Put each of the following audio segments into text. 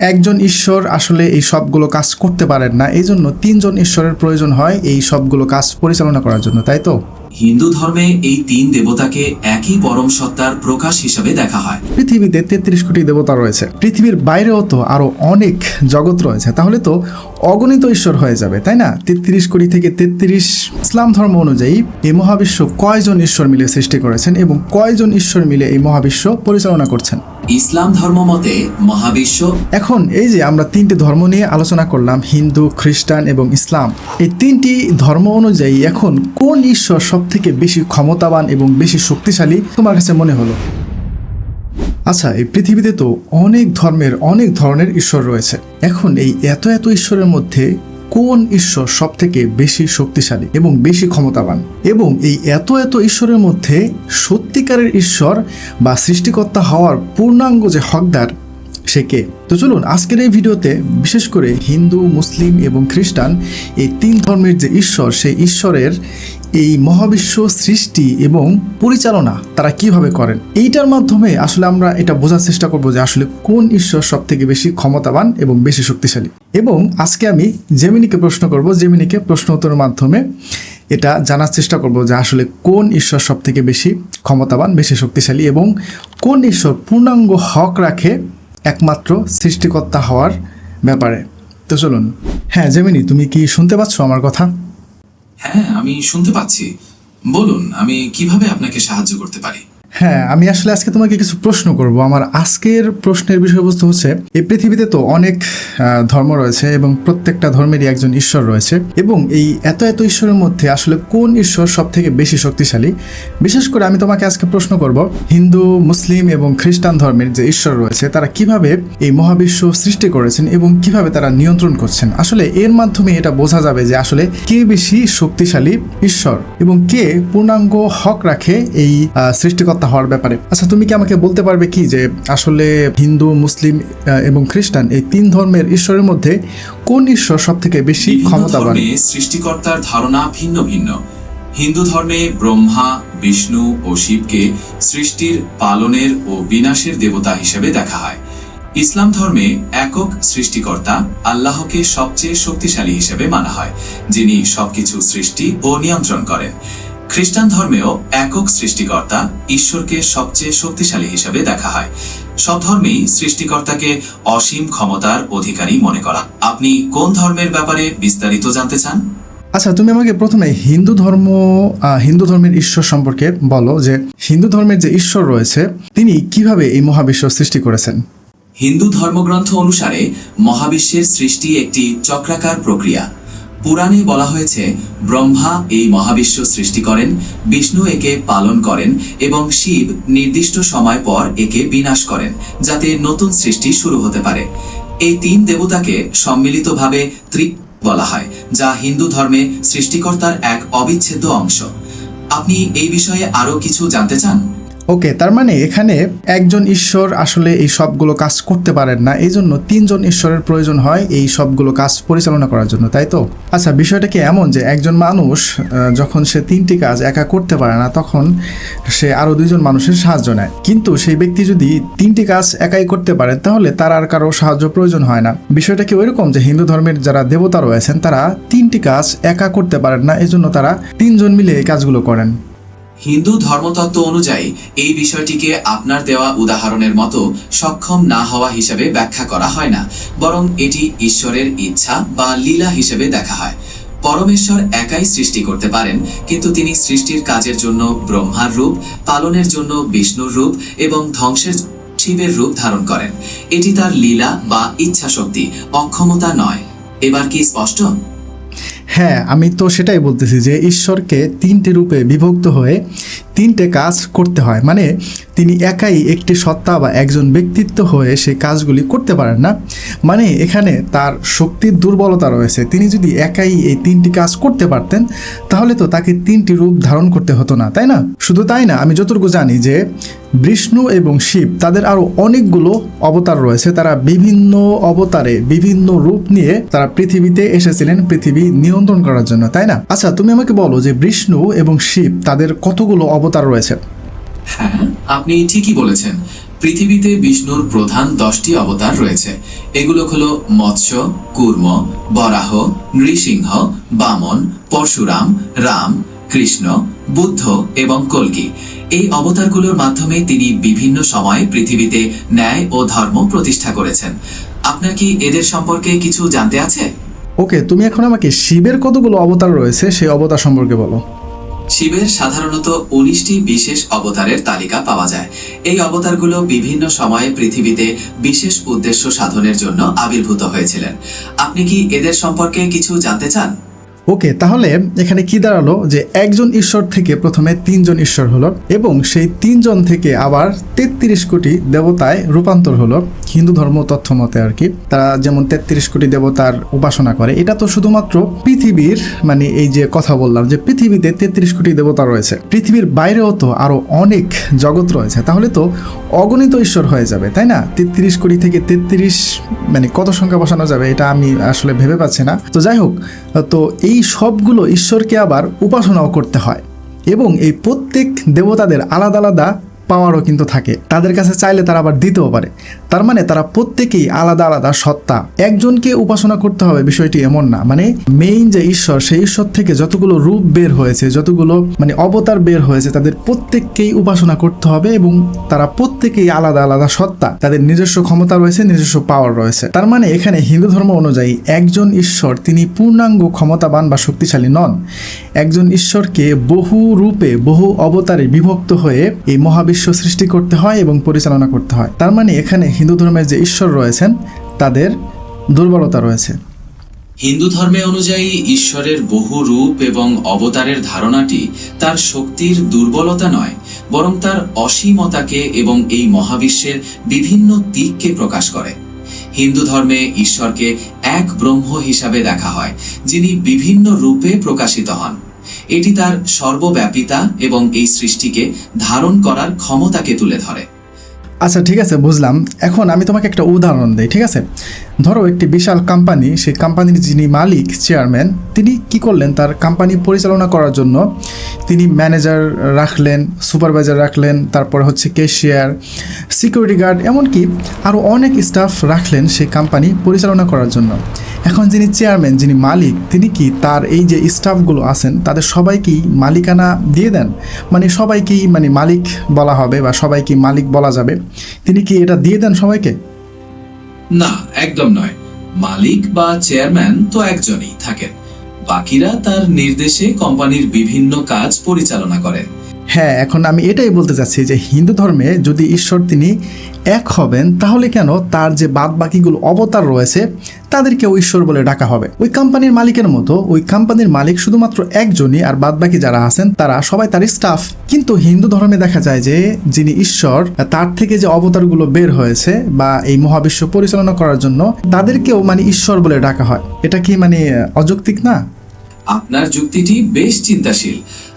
একজন ঈশ্বর আসলে এই সবগুলো কাজ করতে পারেন না। এই জন্য তিনজন ঈশ্বরের প্রয়োজন হয় এই সবগুলো কাজ পরিচালনা করার জন্য তাই তো? হিন্দু ধর্মে এই তিন দেবতাকে একই পরম সত্তার প্রকাশ হিসাবে দেখা হয়। পৃথিবীতে তেত্রিশ কোটি দেবতা রয়েছে। পৃথিবীর বাইরেও তো আরও অনেক জগৎ রয়েছে। তাহলে তো অগণিত ঈশ্বর হয়ে যাবে তাই না? তেত্রিশ কোটি থেকে তেত্রিশ ইসলাম ধর্ম অনুযায়ী এই মহাবিশ্ব কয়জন ঈশ্বর মিলে সৃষ্টি করেছেন এবং কয়জন ঈশ্বর মিলে এই মহাবিশ্ব পরিচালনা করছেন? ইসলাম ধর্ম মতে মহাবিশ্ব এখন এই যে আমরা তিনটি ধর্ম নিয়ে আলোচনা করলাম হিন্দু খ্রিস্টান এবং ইসলাম এই তিনটি ধর্ম অনুযায়ী এখন কোন ঈশ্বর সব থেকে বেশি ক্ষমতাবান এবং বেশি শক্তিশালী তোমার কাছে মনে হলো? আচ্ছা এই পৃথিবীতে তো অনেক ধর্মের, অনেক ধরনের ঈশ্বর রয়েছে। এখন এই এত এত ঈশ্বরের মধ্যে কোন ঈশ্বর সব থেকে বেশি শক্তিশালী এবং বেশি ক্ষমতাবান? এবং এই এত এত ঈশ্বরের মধ্যে সত্যিকারের ঈশ্বর বা সৃষ্টিকর্তা হওয়ার পূর্ণাঙ্গ যে হকদার, সে কে? তো চলুন, আজকের এই ভিডিওতে বিশেষ করে হিন্দু, মুসলিম এবং খ্রিস্টান এই তিন ধর্মের যে ঈশ্বর, সেই ঈশ্বরের এই মহাবিশ্ব সৃষ্টি এবং পরিচালনা তারা কীভাবে করেন? এইটার মাধ্যমে আসলে আমরা এটা বোঝার চেষ্টা করব যে আসলে কোন ঈশ্বর সব থেকে বেশি ক্ষমতাবান এবং বেশি শক্তিশালী। এবং আজকে আমি জেমিনিকে প্রশ্ন করব। জেমিনিকে প্রশ্ন উত্তরের মাধ্যমে এটা জানার চেষ্টা করব যে আসলে কোন ঈশ্বর সব থেকে বেশি ক্ষমতাবান, বেশি শক্তিশালী এবং কোন ঈশ্বর পূর্ণাঙ্গ হক রাখে একমাত্র সৃষ্টিকর্তা হওয়ার ব্যাপারে। তো চলুন। হ্যাঁ জেমিনি, তুমি কি শুনতে পাচ্ছ আমার কথা? হ্যাঁ আমি শুনতে পাচ্ছি। বলুন আমি কীভাবে আপনাকে সাহায্য করতে পারি? হ্যাঁ আমি আসলে আজকে তোমাকে কিছু প্রশ্ন করব। আমার আজকের প্রশ্নের বিষয়বস্তু হচ্ছে এই পৃথিবীতে তো অনেক ধর্ম রয়েছে এবং প্রত্যেকটা ধর্মেরই একজন ঈশ্বর রয়েছে এবং এই এত এত ঈশ্বরের মধ্যে আসলে কোন ঈশ্বর সব থেকে বেশি শক্তিশালী? বিশেষ করে আমি তোমাকে আজকে প্রশ্ন করব হিন্দু মুসলিম এবং খ্রিস্টান ধর্মের যে ঈশ্বর রয়েছে তারা কীভাবে এই মহাবিশ্ব সৃষ্টি করেছেন এবং কীভাবে তারা নিয়ন্ত্রণ করছেন? আসলে এর মাধ্যমে এটা বোঝা যাবে যে আসলে কে বেশি শক্তিশালী ঈশ্বর এবং কে পূর্ণাঙ্গ হক রাখে এই আহ, সৃষ্টিকর্তা হওয়ার ব্যাপারে। আচ্ছা তুমি কি আমাকে বলতে পারবে কি যে আসলে হিন্দু মুসলিম এবং খ্রিস্টান এই তিন ধর্মের ঈশ্বরের মধ্যে কোন ঈশ্বর সব থেকে বেশি ক্ষমতাবান? সৃষ্টিকর্তার ধারণা ভিন্ন ভিন্ন। হিন্দু ধর্মে ব্রহ্মা বিষ্ণু ও শিবকে সৃষ্টির পালনের ও বিনাশের দেবতা হিসেবে দেখা হয়। ইসলাম ধর্মে একক সৃষ্টিকর্তা আল্লাহকে সবচেয়ে শক্তিশালী হিসেবে মানা হয় যিনি সবকিছু সৃষ্টি ও নিয়ন্ত্রণ করেন। খ্রিস্টান ধর্মেও একক সৃষ্টিকর্তা ঈশ্বরকে সবচেয়ে শক্তিশালী হিসেবে দেখা হয়। সব ধর্মেই সৃষ্টিকর্তাকে অসীম ক্ষমতার অধিকারী মনে করা। আপনি কোন ধর্মের ব্যাপারে বিস্তারিত জানতে চান? আচ্ছা তুমি আমাকে প্রথমে হিন্দু ধর্ম হিন্দু ধর্মের ঈশ্বর সম্পর্কে বলো যে হিন্দু ধর্মের যে ঈশ্বর রয়েছে তিনি কীভাবে এই মহাবিশ্ব সৃষ্টি করেছেন? হিন্দু ধর্মগ্রন্থ অনুসারে মহাবিশ্বের সৃষ্টি একটি চক্রাকার প্রক্রিয়া। পুরাণে বলা হয়েছে, ব্রহ্মা এই মহাবিশ্ব সৃষ্টি করেন, বিষ্ণু একে পালন করেন এবং শিব নির্দিষ্ট সময় পর একে বিনাশ করেন, যাতে নতুন সৃষ্টি শুরু হতে পারে। এই তিন দেবতাকে সম্মিলিতভাবে ত্রি বলা হয়, যা হিন্দু ধর্মে সৃষ্টিকর্তার এক অবিচ্ছেদ্য অংশ। আপনি এই বিষয়ে আরও কিছু জানতে চান? ওকে তার মানে এখানে একজন ঈশ্বর আসলে এই সবগুলো কাজ করতে পারেন না। এই জন্য তিনজন ঈশ্বরের প্রয়োজন হয় এই সবগুলো কাজ পরিচালনা করার জন্য, তাই তো? আচ্ছা বিষয়টা কি এমন যে একজন মানুষ যখন সে তিনটি কাজ একা করতে পারে না, তখন সে আরও দুইজন মানুষের সাহায্য নেয়। কিন্তু সেই ব্যক্তি যদি তিনটি কাজ একাই করতে পারে, তাহলে তার আর কারও সাহায্য প্রয়োজন হয় না। বিষয়টা কি ওইরকম যে হিন্দু ধর্মের যারা দেবতা রয়েছেন, তারা তিনটি কাজ একা করতে পারেন না, এজন্য তারা তিনজন মিলে এই কাজগুলো করেন? হিন্দু ধর্মতত্ত্ব অনুযায়ী এই বিষয়টিকে আপনার দেওয়া উদাহরণের মতো সক্ষম না হওয়া হিসেবে ব্যাখ্যা করা হয় না, বরং এটি ঈশ্বরের ইচ্ছা বা লীলা হিসেবে দেখা হয়। পরমেশ্বর একাই সৃষ্টি করতে পারেন, কিন্তু তিনি সৃষ্টির কাজের জন্য ব্রহ্মার রূপ, পালনের জন্য বিষ্ণুর রূপ এবং ধ্বংসের শিবের রূপ ধারণ করেন। এটি তার লীলা বা ইচ্ছা শক্তি অক্ষমতা নয়। এবার কি স্পষ্ট? হ্যাঁ আমি তো সেটাই বলতেছি যে ঈশ্বরকে তিনটি রূপে বিভক্ত হয়ে তিনটে কাজ করতে হয়। মানে তিনি একাই একটি সত্তা বা একজন ব্যক্তিত্ব হয়ে সেই কাজগুলি করতে পারেন না। মানে এখানে তার শক্তির দুর্বলতা রয়েছে। তিনি যদি একাই এই তিনটি কাজ করতে পারতেন, তাহলে তো তাকে তিনটি রূপ ধারণ করতে হতো না, তাই না? শুধু তাই না, আমি যতটুকু জানি যে বিষ্ণু এবং শিব, তাদের আরও অনেকগুলো অবতার রয়েছে। তারা বিভিন্ন অবতারে বিভিন্ন রূপ নিয়ে তারা পৃথিবীতে এসেছিলেন, পৃথিবী নিয়ন্ত্রণ করার জন্য, তাই না? আচ্ছা তুমি আমাকে বলো যে বিষ্ণু এবং শিব, তাদের কতগুলো অবতার রয়েছে। হ্যাঁ আপনি ঠিকই বলেছেন। পৃথিবীতে বিষ্ণুর প্রধান দশটি অবতার রয়েছে। এগুলো হলো মৎস্য কুর্ম বরাহ নৃসিংহ বামন পরশুরাম রাম কৃষ্ণ বুদ্ধ এবং কল্কি। এই অবতারগুলোর মাধ্যমে তিনি বিভিন্ন সময়ে পৃথিবীতে ন্যায় ও ধর্ম প্রতিষ্ঠা করেছেন। আপনার কি এদের সম্পর্কে কিছু জানতে আছে? ওকে তুমি এখন আমাকে শিবের কতগুলো অবতার রয়েছে সেই অবতার সম্পর্কে বলো। শিবের সাধারণত উনিশটি বিশেষ অবতারের তালিকা পাওয়া যায়। এই অবতারগুলো বিভিন্ন সময়ে পৃথিবীতে বিশেষ উদ্দেশ্য সাধনের জন্য আবির্ভূত হয়েছিলেন। আপনি কি এদের সম্পর্কে কিছু জানতে চান? ওকে, তাহলে এখানে কি দাঁড়াল? যে একজন ঈশ্বর থেকে প্রথমে তিনজন ঈশ্বর হলো এবং সেই তিনজন থেকে আবার তেত্রিশ কোটি দেবতায় রূপান্তর হলো। হিন্দু ধর্ম তথ্য মতে আর কি। তারা যেমন তেত্রিশ কোটি দেবতার উপাসনা করে, এটা তো শুধুমাত্র পৃথিবীর মানে এই যে কথা বললাম যে পৃথিবীতে তেত্রিশ কোটি দেবতা রয়েছে। পৃথিবীর বাইরেও তো আরও অনেক জগৎ রয়েছে। তাহলে তো অগণিত ঈশ্বর হয়ে যাবে, তাই না? তেত্রিশ কোটি থেকে তেত্রিশ মানে কত সংখ্যা বসানো যাবে, এটা আমি আসলে ভেবে পাচ্ছি না। তো যাই হোক, তো এই সবগুলো ঈশ্বরকে আবার উপাসনাও করতে হয় এবং এই প্রত্যেক দেবতাদের আলাদা আলাদা পাওয়ারও কিন্তু থাকে। তাদের কাছে চাইলে তারা আবার দিতেও পারে। তার মানে তারা প্রত্যেকেই আলাদা আলাদা সত্তা। একজনকে উপাসনা করতে হবে বিষয়টি এমন না। মানে মেইন যে ঈশ্বর, সেই ঈশ্বর থেকে যতগুলো রূপ বের হয়েছে, যতগুলো মানে অবতার বের হয়েছে, তাদের প্রত্যেককেই উপাসনা করতে হবে এবং তারা প্রত্যেকেই আলাদা আলাদা সত্তা। তাদের নিজস্ব ক্ষমতা রয়েছে, নিজস্ব পাওয়ার রয়েছে। তার মানে এখানে হিন্দু ধর্ম অনুযায়ী একজন ঈশ্বর তিনি পূর্ণাঙ্গ ক্ষমতাবান বা শক্তিশালী নন। একজন ঈশ্বরকে বহু রূপে, বহু অবতারে বিভক্ত হয়ে এই মহাবিশ্ব সৃষ্টি করতে হয় এবং পরিচালনা করতে হয়। তার মানে এখানে হিন্দু ধর্মের যে ঈশ্বর রয়েছেন, তাদের দুর্বলতা রয়েছে। হিন্দু ধর্মে অনুযায়ী ঈশ্বরের বহু রূপ এবং অবতারের ধারণাটি তার শক্তির দুর্বলতা নয়, বরং তার অসীমতাকে এবং এই মহাবিশ্বের বিভিন্ন দিককে প্রকাশ করে। হিন্দু ধর্মে ঈশ্বরকে এক ব্রহ্ম হিসাবে দেখা হয়, যিনি বিভিন্ন রূপে প্রকাশিত হন। এটি তার সর্বব্যাপিতা এবং এই সৃষ্টিকে ধারণ করার ক্ষমতাকে তুলে ধরে। আচ্ছা ঠিক আছে, বুঝলাম। এখন আমি তোমাকে একটা উদাহরণ দিই, ঠিক আছে? ধরো একটি বিশাল কোম্পানি সেই কোম্পানির যিনি মালিক চেয়ারম্যান তিনি কি করলেন? তার কোম্পানি পরিচালনা করার জন্য তিনি ম্যানেজার রাখলেন সুপারভাইজার রাখলেন, তারপর হচ্ছে ক্যাশিয়ার সিকিউরিটি গার্ড এমনকি আরও অনেক স্টাফ রাখলেন সেই কোম্পানি পরিচালনা করার জন্য। এখন যিনি চেয়ারম্যান, যিনি মালিক, তিনি কি তার এই যে স্টাফগুলো আছেন, তাদের সবাইকেই মালিকানা দিয়ে দেন? মানে সবাইকেই মানে মালিক বলা হবে বা সবাইকে মালিক বলা যাবে। তিনি কি এটা দিয়ে দেন সবাইকে? না, একদম নয়। মালিক বা চেয়ারম্যান তো একজনই থাকেন। বাকিরা তার নির্দেশে কোম্পানির বিভিন্ন কাজ পরিচালনা করেন। হ্যাঁ এখন আমি এটাই বলতে চাচ্ছি যে হিন্দু ধর্মে যদি ঈশ্বর তিনি এক হবেন, তাহলে কেন তার যে বাদ বাকিগুলো অবতার রয়েছে, তাদেরকেও ঈশ্বর বলে ডাকা হবে? ওই কোম্পানির মালিকের মতো, ওই কোম্পানির মালিক শুধুমাত্র একজনই আর বাদ বাকি যারা আছেন, তারা সবাই তার স্টাফ কিন্তু হিন্দু ধর্মে দেখা যায় যে যিনি ঈশ্বর, তার থেকে যে অবতারগুলো বের হয়েছে বা এই মহাবিশ্ব পরিচালনা করার জন্য, তাদেরকেও মানে ঈশ্বর বলে ডাকা হয়। এটা কি মানে অযৌক্তিক না? আপনার যুক্তিটি বেশ চিন্তাশীল।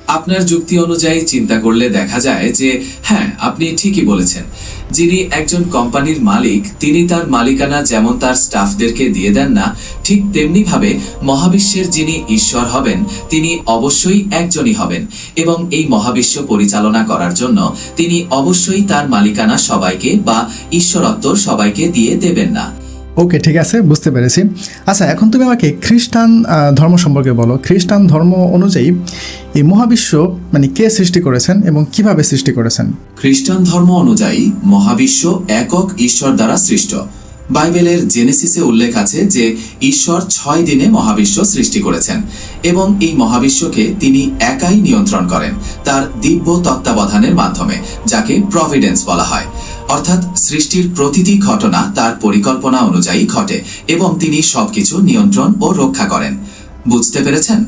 আপনার যুক্তি অনুযায়ী চিন্তা করলে দেখা যায় যে হ্যাঁ আপনি ঠিকই বলেছেন। যিনি একজন কোম্পানির মালিক, তিনি তার মালিকানা যেমন তার স্টাফদেরকে দিয়ে দেন না, ঠিক তেমনি ভাবে মহাবিশ্বের যিনি ঈশ্বর হবেন, তিনি অবশ্যই একজনই হবেন এবং এই মহাবিশ্ব পরিচালনা করার জন্য তিনি অবশ্যই তার মালিকানা সবাইকে বা ঈশ্বরত্ব সবাইকে দিয়ে দেবেন না। ওকে ঠিক আছে, বুঝতে পেরেছি। আচ্ছা এখন তুমি আমাকে খ্রিস্টান ধর্ম সম্পর্কে বলো। খ্রিস্টান ধর্ম অনুযায়ী এই মহাবিশ্ব মানে কে সৃষ্টি করেছেন এবং কীভাবে সৃষ্টি করেছেন? খ্রিস্টান ধর্ম অনুযায়ী মহাবিশ্ব একক ঈশ্বর দ্বারা সৃষ্ট। বাইবেলের জেনেসিসে উল্লেখ আছে যে ঈশ্বর ছয় দিনে মহাবিশ্ব সৃষ্টি করেছেন এবং এই মহাবিশ্বকে তিনি একাই নিয়ন্ত্রণ করেন, তার দিব্য তত্ত্বাবধানের মাধ্যমে, যাকে প্রভিডেন্স বলা হয়। অর্থাৎ সৃষ্টির প্রতিটি ঘটনা তার পরিকল্পনা অনুযায়ী ঘটে এবং তিনি সবকিছু নিয়ন্ত্রণ ও রক্ষা করেন। বুঝতে পেরেছেন?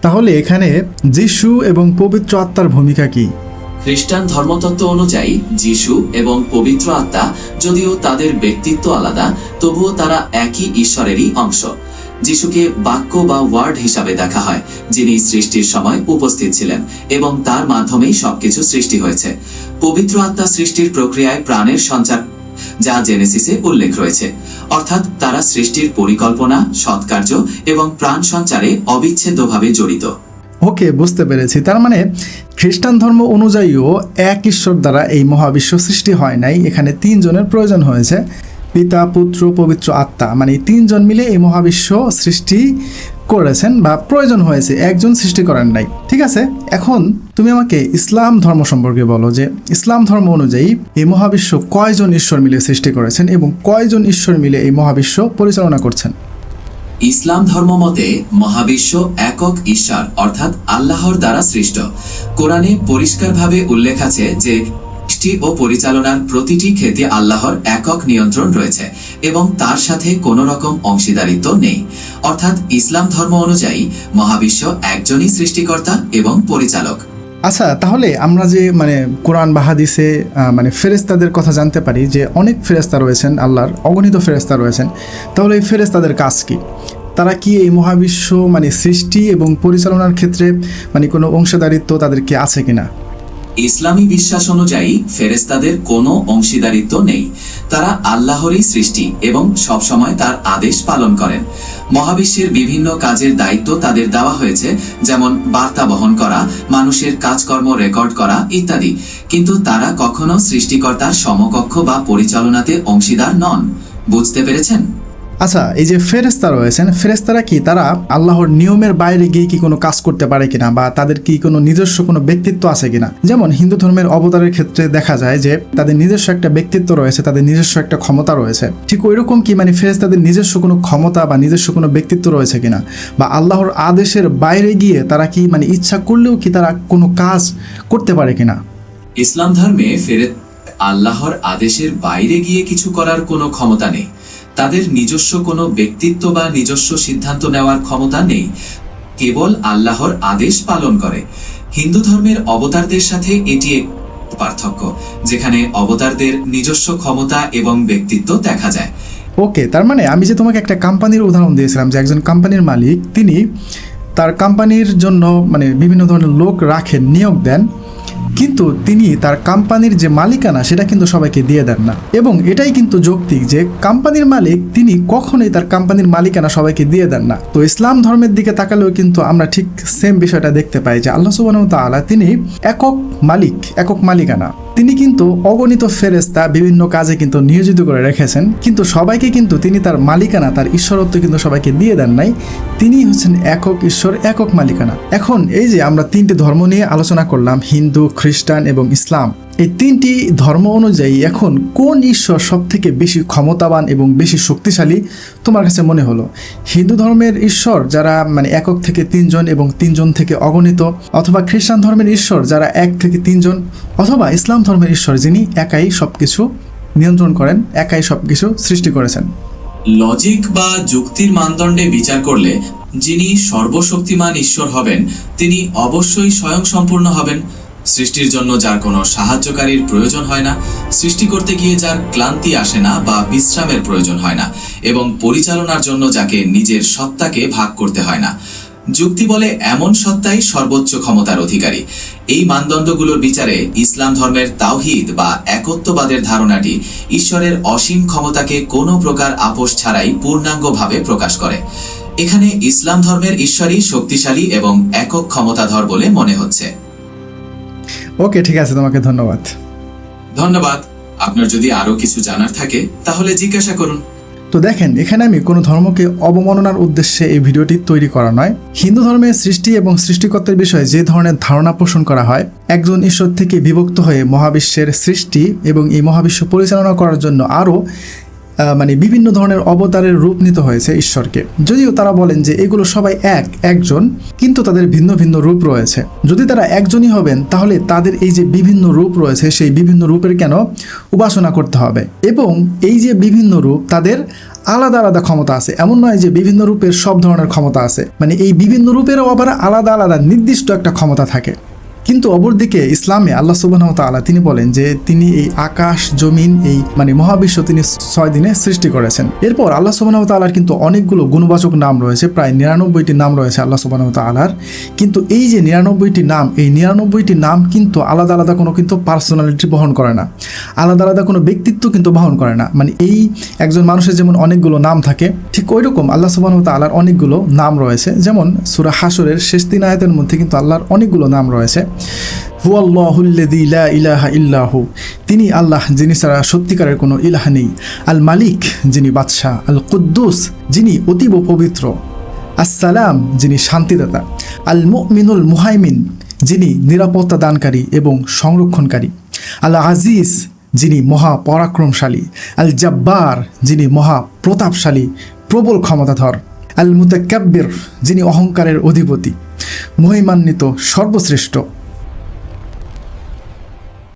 তাহলে এখানে যিশু এবং পবিত্র আত্মার ভূমিকা কি? খ্রিস্টান ধর্মতত্ত্ব অনুযায়ী যিশু এবং পবিত্র আত্মা যদিও তাদের ব্যক্তিত্ব আলাদা তবুও তারা একই ঈশ্বরেরই অংশ। যিশুকে বাক্য বা ওয়ার্ড হিসাবে দেখা হয়, যিনি সৃষ্টির সময় উপস্থিত ছিলেন এবং তার মাধ্যমেই সবকিছু সৃষ্টি হয়েছে। পবিত্র আত্মা সৃষ্টির প্রক্রিয়ায় প্রাণের সঞ্চার, যা জেনেসিসে উল্লেখ রয়েছে। অর্থাৎ তারা সৃষ্টির পরিকল্পনা, সৎকার্য এবং প্রাণ সঞ্চারে অবিচ্ছেদ্যভাবে জড়িত। ওকে, বুঝতে পেরেছি। তার মানে খ্রিস্টান ধর্ম অনুযায়ীও এক ঈশ্বর দ্বারা এই মহাবিশ্ব সৃষ্টি হয় নাই। এখানে তিনজনের প্রয়োজন হয়েছে। পিতা, পুত্র, পবিত্র আত্মা। মানে তিনজন মিলে এই মহাবিশ্ব সৃষ্টি করেছেন বা প্রয়োজন হয়েছে। একজন সৃষ্টি করেন নাই। ঠিক আছে? এখন তুমি আমাকে ইসলাম ধর্ম সম্পর্কে বলো যে ইসলাম ধর্ম অনুযায়ী এই মহাবিশ্ব কয়জন ঈশ্বর মিলে সৃষ্টি করেছেন এবং কয়জন ঈশ্বর মিলে এই মহাবিশ্ব পরিচালনা করছেন? ইসলাম ধর্ম মতে মহাবিশ্ব একক ঈশ্বর, অর্থাৎ আল্লাহর দ্বারা সৃষ্ট। কোরআনে পরিষ্কারভাবে উল্লেখ আছে যে সৃষ্টি ও পরিচালনার প্রতিটি ক্ষেত্রে আল্লাহর একক নিয়ন্ত্রণ রয়েছে এবং তার সাথে কোনো রকম অংশীদারিত্ব নেই। অর্থাৎ ইসলাম ধর্ম অনুযায়ী মহাবিশ্ব একজনই সৃষ্টিকর্তা এবং পরিচালক। আচ্ছা তাহলে আমরা যে মানে কোরআন বা হাদিসে মানে ফেরেস্তাদের কথা জানতে পারি যে অনেক ফেরেস্তা রয়েছেন, আল্লাহর অগণিত ফেরেস্তা রয়েছেন। তাহলে এই ফেরেস্তাদের কাজ কি? তারা কি এই মহাবিশ্ব মানে সৃষ্টি এবং পরিচালনার ক্ষেত্রে মানে কোনো অংশীদারিত্ব তাদের কি আছে কিনা? ইসলামী বিশ্বাস অনুযায়ী ফেরেস্তাদের কোনো অংশীদারিত্ব নেই। তারা আল্লাহরই সৃষ্টি এবং সবসময় তার আদেশ পালন করেন। মহাবিশ্বের বিভিন্ন কাজের দায়িত্ব তাদের দেওয়া হয়েছে, যেমন বার্তা বহন করা, মানুষের কাজকর্ম রেকর্ড করা ইত্যাদি। কিন্তু তারা কখনো সৃষ্টিকর্তার সমকক্ষ বা পরিচালনাতে অংশীদার নন। বুঝতে পেরেছেন? আচ্ছা এই যে ফেরেস্তা রয়েছেন ফেরেস্তারা কি তারা আল্লাহর নিয়মের বাইরে গিয়ে কি কোনো কাজ করতে পারে কিনা বা তাদের কি কোনো নিজস্ব কোনো ব্যক্তিত্ব আছে কিনা? যেমন হিন্দু ধর্মের অবতারের ক্ষেত্রে দেখা যায় যে তাদের নিজস্ব একটা ব্যক্তিত্ব রয়েছে, তাদের নিজস্ব একটা ক্ষমতা রয়েছে। ঠিক ওই রকম কি মানে ফেরেস্তাদের নিজস্ব কোনো ক্ষমতা বা নিজস্ব কোনো ব্যক্তিত্ব রয়েছে কিনা? বা আল্লাহর আদেশের বাইরে গিয়ে তারা কি মানে ইচ্ছা করলেও কি তারা কোনো কাজ করতে পারে কিনা? ইসলাম ধর্মে ফেরেত আল্লাহর আদেশের বাইরে গিয়ে কিছু করার কোনো ক্ষমতা নেই। তাদের নিজস্ব কোনো ব্যক্তিত্ব বা নিজস্ব সিদ্ধান্ত নেওয়ার ক্ষমতা নেই। কেবল আল্লাহর আদেশ পালন করে। হিন্দু ধর্মের অবতারদের সাথে এটি এক পার্থক্য, যেখানে অবতারদের নিজস্ব ক্ষমতা এবং ব্যক্তিত্ব দেখা যায়। ওকে, তার মানে আমি যে তোমাকে একটা কোম্পানির উদাহরণ দিয়েছিলাম যে একজন কোম্পানির মালিক, তিনি তার কোম্পানির জন্য মানে বিভিন্ন ধরনের লোক রাখেন নিয়োগ দেন। কিন্তু তিনি তার কোম্পানির যে মালিকানা, সেটা কিন্তু সবাইকে দিয়ে দেন না। এবং এটাই কিন্তু যৌক্তিক যে কোম্পানির মালিক, তিনি কখনোই তার কোম্পানির মালিকানা সবাইকে দিয়ে দেন না। তো ইসলাম ধর্মের দিকে তাকালেও কিন্তু আমরা ঠিক সেম বিষয়টা দেখতে পাই যে আল্লাহ সুবাহ তাআলা তিনি একক মালিক, একক মালিকানা। তিনি কিন্তু অগণিত ফেরেস্তা বিভিন্ন কাজে কিন্তু নিয়োজিত করে রেখেছেন। কিন্তু সবাইকে কিন্তু তিনি তার মালিকানা, তার ঈশ্বরত্ব কিন্তু সবাইকে দিয়ে দেন নাই। তিনি হচ্ছেন একক ঈশ্বর, একক মালিকানা। এখন এই যে আমরা তিনটি ধর্ম নিয়ে আলোচনা করলাম, হিন্দু, খ্রিস্টান এবং ইসলাম এই তিনটি ধর্ম অনুযায়ী এখন কোন ঈশ্বর সব থেকে বেশি ক্ষমতাবান এবং বেশি শক্তিশালী তোমার কাছে মনে হলো? হিন্দু ধর্মের ঈশ্বর যারা মানে একক থেকে তিনজন এবং তিনজন থেকে অগণিত অথবা খ্রিস্টান ধর্মের ঈশ্বর যারা এক থেকে তিনজন অথবা ইসলাম ধর্মের ঈশ্বর যিনি একাই সব কিছু নিয়ন্ত্রণ করেন, একাই সব কিছু সৃষ্টি করেছেন। লজিক বা যুক্তির মানদণ্ডে বিচার করলে যিনি সর্বশক্তিমান ঈশ্বর হবেন, তিনি অবশ্যই স্বয়ংসম্পূর্ণ হবেন। সৃষ্টির জন্য যার কোনো সাহায্যকারীর প্রয়োজন হয় না, সৃষ্টি করতে গিয়ে যার ক্লান্তি আসে না বা বিশ্রামের প্রয়োজন হয় না এবং পরিচালনার জন্য যাকে নিজের সত্তাকে ভাগ করতে হয় না। যুক্তি বলে এমন সত্তাই সর্বোচ্চ ক্ষমতার অধিকারী। এই মানদণ্ডগুলোর বিচারে ইসলাম ধর্মের তাওহিদ বা একত্ববাদের ধারণাটি ঈশ্বরের অসীম ক্ষমতাকে কোনো প্রকার আপোষ ছাড়াই পূর্ণাঙ্গভাবে প্রকাশ করে। এখানে ইসলাম ধর্মের ঈশ্বরই শক্তিশালী এবং একক ক্ষমতাধর বলে মনে হচ্ছে। ওকে ঠিক আছে তোমাকে ধন্যবাদ। ধন্যবাদ। আপনার যদি আরও কিছু জানার থাকে তাহলে জিজ্ঞাসা করুন। তো দেখেন এখানে আমি কোনো ধর্মকে অবমাননার উদ্দেশ্যে এই ভিডিওটি তৈরি করা নয়। হিন্দু ধর্মের সৃষ্টি এবং সৃষ্টিকর্তার বিষয়ে যে ধরনের ধারণা পোষণ করা হয় একজন ঈশ্বর থেকে বিভক্ত হয়ে মহাবিশ্বের সৃষ্টি এবং এই মহাবিশ্ব পরিচালনা করার জন্য আরও মানে বিভিন্ন ধরনের অবতারের রূপ নিতে হয়েছে ঈশ্বরকে। যদিও তারা বলেন যে এগুলো সবাই এক, একজন, কিন্তু তাদের ভিন্ন ভিন্ন রূপ রয়েছে। যদি তারা একজনই হবেন, তাহলে তাদের এই যে বিভিন্ন রূপ রয়েছে, সেই বিভিন্ন রূপের কেন উপাসনা করতে হবে? এবং এই যে বিভিন্ন রূপ, তাদের আলাদা আলাদা ক্ষমতা আছে। এমন নয় যে বিভিন্ন রূপের সব ধরনের ক্ষমতা আছে। মানে এই বিভিন্ন রূপেরও আবার আলাদা আলাদা নির্দিষ্ট একটা ক্ষমতা থাকে। কিন্তু অপরদিকে ইসলামে আল্লাহ সুবাহ তাআলা তিনি বলেন যে তিনি এই আকাশ, জমিন, এই মানে মহাবিশ্ব তিনি ছয় দিনে সৃষ্টি করেছেন। এরপর আল্লাহ সুবাহ তাআলার কিন্তু অনেকগুলো গুণবাচক নাম রয়েছে, প্রায় নিরানব্বইটি নাম রয়েছে আল্লাহ সুবাহ তাআলার। কিন্তু এই যে নিরানব্বইটি নাম, এই নিরানব্বইটি নাম কিন্তু আলাদা আলাদা কোনো কিন্তু পার্সোনালিটি বহন করে না। আলাদা আলাদা কোনো ব্যক্তিত্ব কিন্তু বহন করে না। মানে এই একজন মানুষের যেমন অনেকগুলো নাম থাকে, ঠিক ওই রকম আল্লাহ সুবাহ তাআলার অনেকগুলো নাম রয়েছে। যেমন সুরা হাসরের শেষ তিন আয়াতের মধ্যে কিন্তু আল্লাহর অনেকগুলো নাম রয়েছে। তিনি আল্লাহ, যিনি ছাড়া সত্যিকারের কোনো ইলাহ নেই। আল মালিক, যিনি বাদশাহ। আল কুদ্দুস, যিনি অতীব পবিত্র। আসসালাম, যিনি শান্তিদাতা। আল মুমিনুল মুহাইমিন, যিনি নিরাপত্তা দানকারী এবং সংরক্ষণকারী। আল আজিজ, যিনি মহা পরাক্রমশালী। আল জাব্বার, যিনি মহা প্রতাপশালী, প্রবল ক্ষমতাধর। আল মুতাকাব্বির যিনি অহংকারের অধিপতি। মহিমান্বিত সর্বশ্রেষ্ঠ।